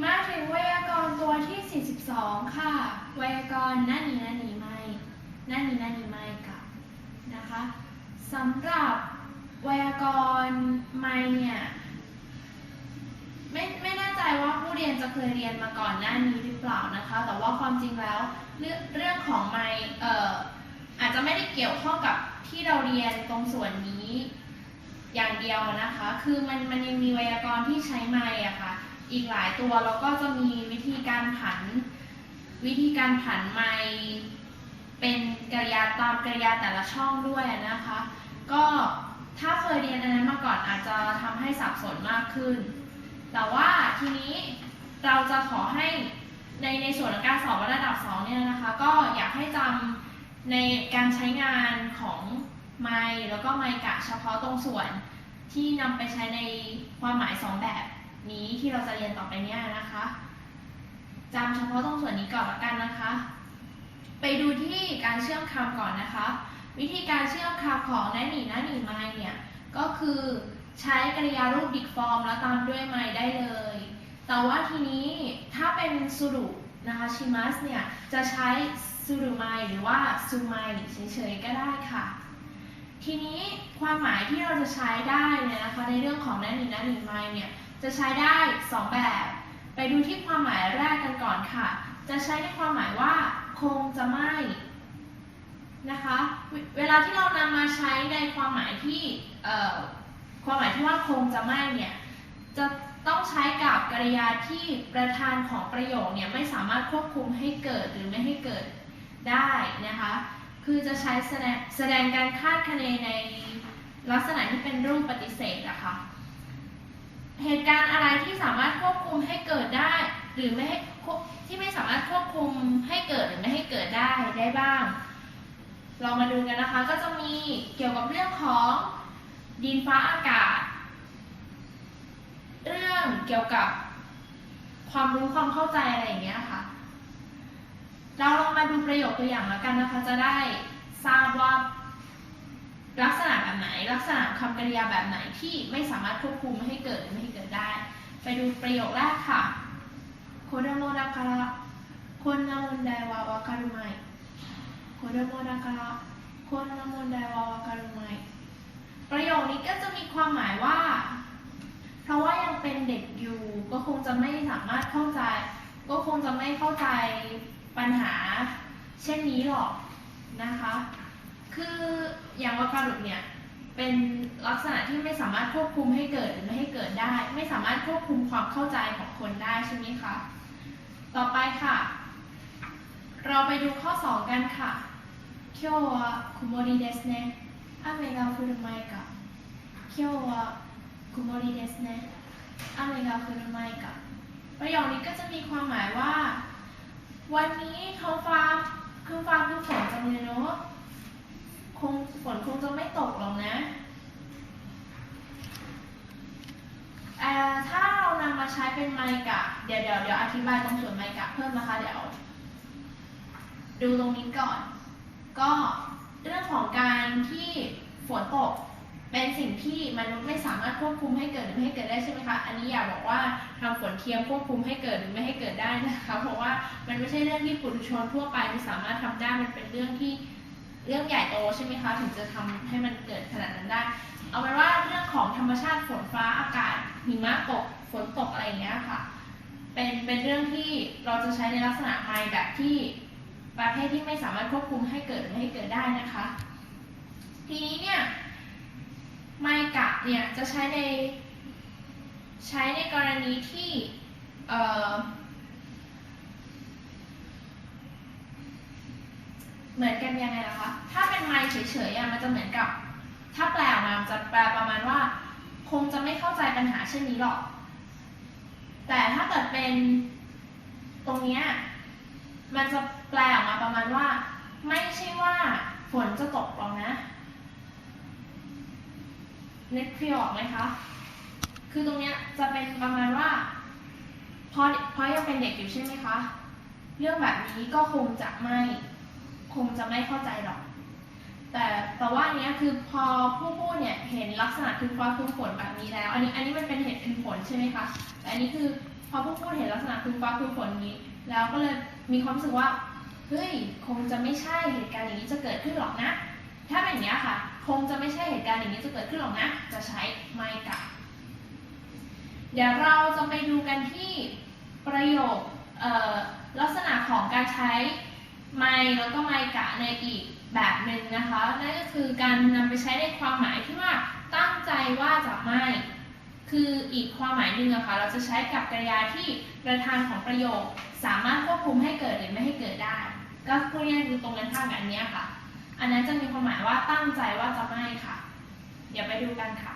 มาถึงไวยากรณ์ตัวที่ 42 ค่ะ ไวยากรณ์นั่นนี่นั่นนี่ไม่นั่นนี่นั่นนี่ไม่กับนะคะสำหรับไวยากรณ์ไม่เนี่ยไม่ไม่แน่ใจว่าผู้เรียนจะเคยเรียนมาก่อนหน้านี้หรือเปล่านะคะ แต่ว่าความจริงแล้วเรื่องเรื่องของไม่เอ่ออาจจะไม่ได้เกี่ยวข้องกับที่เราเรียนตรงส่วนนี้อย่างเดียวนะคะ คือมันมันยังมีไวยากรณ์ที่ใช้ไม่อะค่ะ อีกหลายตัวแล้วก็จะมีวิธีการผัน วิธีการผันไมเป็นกริยาตามกริยาแต่ละช่องด้วยนะคะ ก็ถ้าเคยเรียนอันนั้นมาก่อนอาจจะทำให้สับสนมากขึ้น แต่ว่าทีนี้เราจะขอให้ในในส่วนของการสอบระดับ2เนี่ยนะคะ ก็อยากให้จำในการใช้งานของไมแล้วก็ไมกะเฉพาะตรงส่วนที่นำไปใช้ในความหมาย 2 แบบ นี้ที่เราจะเรียนต่อไปเนี่ยนะคะจำเฉพาะตรงส่วนนี้ก่อนละกันนะคะ ไปดูที่การเชื่อมคำก่อนนะคะ วิธีการเชื่อมคำของนั่นหนีนั่นหนีไมค์เนี่ยก็คือใช้กริยารูปดิกฟอร์มแล้วตามด้วยไม่ได้เลย แต่ว่าทีนี้ถ้าเป็นสุรุนะคะชิมัสเนี่ยจะใช้สุรุไมหรือว่าซูไมเฉยๆก็ได้ค่ะ ทีนี้ความหมายที่เราจะใช้ได้เนี่ยนะคะในเรื่องของนันนีนันนีไมเนี่ย จะใช้ได้ 2 แบบ ไปดูที่ความหมายแรกกันก่อนค่ะ จะใช้ในความหมายว่า คงจะไม่นะคะเวเวลาที่เรานำมาใช้ในความหมายที่ความหมายที่ว่าคงจะไม่เนี่ยจะต้องใช้กับกริยาที่ประธานของประโยคเนี่ยไม่สามารถควบคุมให้เกิดหรือไม่ให้เกิดได้นะคะ คือจะใช้แสดงแสดงการคาดคะเนในลักษณะที่เป็นรูปปฏิเสธนะคะ เหตุการณ์อะไรที่สามารถควบคุมให้เกิดได้ หรือไม่ให้ที่ไม่สามารถควบคุมให้เกิดหรือไม่ให้เกิดได้ได้บ้าง เรามาดูกันนะคะก็จะมีเกี่ยวกับเรื่องของดินฟ้าอากาศ เรื่องเกี่ยวกับความรู้ความเข้าใจอะไรอย่างเงี้ยค่ะ เราลองมาดูประโยคตัวอย่างแล้วกันนะคะ จะได้ทราบว่าลักษณะ แบบไหน ลักษณะคำกริยาแบบไหนที่ไม่สามารถควบคุมไม่ให้เกิดหรือไม่ให้เกิดได้ ไปดูประโยคแรกค่ะโคโดโมดาคาระคนนามุนไดวาวาการุไมโคโดโมดาคาระคนนามุนไดวาวาการุไมประโยคนี้ก็จะมีความหมายว่า เพราะว่ายังเป็นเด็กอยู่ ก็คงจะไม่สามารถเข้าใจ ก็คงจะไม่เข้าใจปัญหา เช่นนี้หรอกนะคะ คืออย่างวาการุเนี่ย เป็นลักษณะที่ไม่สามารถควบคุมให้เกิดหรือไม่ให้เกิดได้ ไม่สามารถควบคุมความเข้าใจของคนได้ใช่ไหมคะ ต่อไปค่ะ เราไปดูข้อ 2 กันค่ะ今日は曇りですね雨が降る前か今日は曇りですね雨が降る前かประโยคนี้ก็จะมีความหมายว่า วันนี้ท้องฟ้าคือฟ้าคือฝนจังเลยเนาะค งฝนคงจะไม่ตกหรอกนะเอ่ถ้าเรานำมาใช้เป็นไมกะ เดี๋ยวเดี๋ยวเดี๋ยวอธิบายตรงส่วนไมกะเพิ่มนะคะเดี๋ยว ดูตรงนี้ก่อน ก็เรื่องของการที่ฝนตกเป็นสิ่งที่มนุษย์ไม่สามารถควบคุมให้เกิดหรือไม่ให้เกิดได้ใช่ไหมคะ อันนี้อย่าบอกว่าทำฝนเทียมควบคุมให้เกิดหรือไม่ให้เกิดได้นะคะ เพราะว่ามันไม่ใช่เรื่องที่ปุถุชนทั่วไปที่สามารถทำได้ มันเป็นเรื่องที่ เรื่องใหญ่โตใช่ไหมคะถึงจะทำให้มันเกิดขนาดนั้นได้ เอาเป็นว่าเรื่องของธรรมชาติฝนฟ้าอากาศหิมะตกฝนตกอะไรอย่างเงี้ยค่ะ เป็นเป็นเรื่องที่เราจะใช้ในลักษณะไมแบบที่ประเภทที่ไม่สามารถควบคุมให้เกิดหรือไม่ให้เกิดได้นะคะ ทีนี้เนี่ยไมกะเนี่ยจะใช้ในใช้ในกรณีที่เอ่อ เหมือนกันยังไงล่ะคะ ถ้าเป็นไมเฉยๆอะมันจะเหมือนกับ ถ้าแปลออกมาจะแปลประมาณว่า คงจะไม่เข้าใจปัญหาเช่นนี้หรอก แต่ถ้าเกิดเป็นตรงเนี้ยมันจะแปลออกมาประมาณว่า ไม่ใช่ว่าฝนจะตกหรอกนะนึกฟีลออกไหมคะ คือตรงเนี้ยจะเป็นประมาณว่าเพราะเพราะยังเป็นเด็กอยู่ใช่ไหมคะ เรื่องแบบนี้ก็คงจะไม่ คงจะไม่เข้าใจหรอก แต่แต่ว่าเนี้ยคือพอผู้พูดเนี่ยเห็นลักษณะคือฟ้าคือฝนแบบนี้แล้ว อันนี้อันนี้มันเป็นเหตุเป็นผลใช่ไหมคะแต่อันนี้คือพอผู้พูดเห็นลักษณะครึ้มฟ้าครึ้มฝนนี้ แล้วก็เลยมีความรู้สึกว่าเฮ้ยคงจะไม่ใช่เหตุการณ์อย่างนี้จะเกิดขึ้นหรอกนะ ถ้าเป็นอย่างนี้ค่ะ คงจะไม่ใช่เหตุการณ์อย่างนี้จะเกิดขึ้นหรอกนะ จะใช้ไม่กับ เดี๋ยวเราจะไปดูกันที่ประโยคเอ่อลักษณะของการใช้ ไม่แล้วก็ไม่กะในอีกแบบหนึ่งนะคะ นั่นก็คือการนำไปใช้ในความหมายที่ว่าตั้งใจว่าจะไม่ คืออีกความหมายหนึ่งอะค่ะเราจะใช้กับกริยาที่ประธานของประโยค สามารถควบคุมให้เกิดหรือไม่ให้เกิดได้ ก็พูดง่ายๆคือตรงกันข้ามกับอันเนี้ยค่ะ อันนั้นจะมีความหมายว่าตั้งใจว่าจะไม่ค่ะ เดี๋ยวไปดูกันค่ะ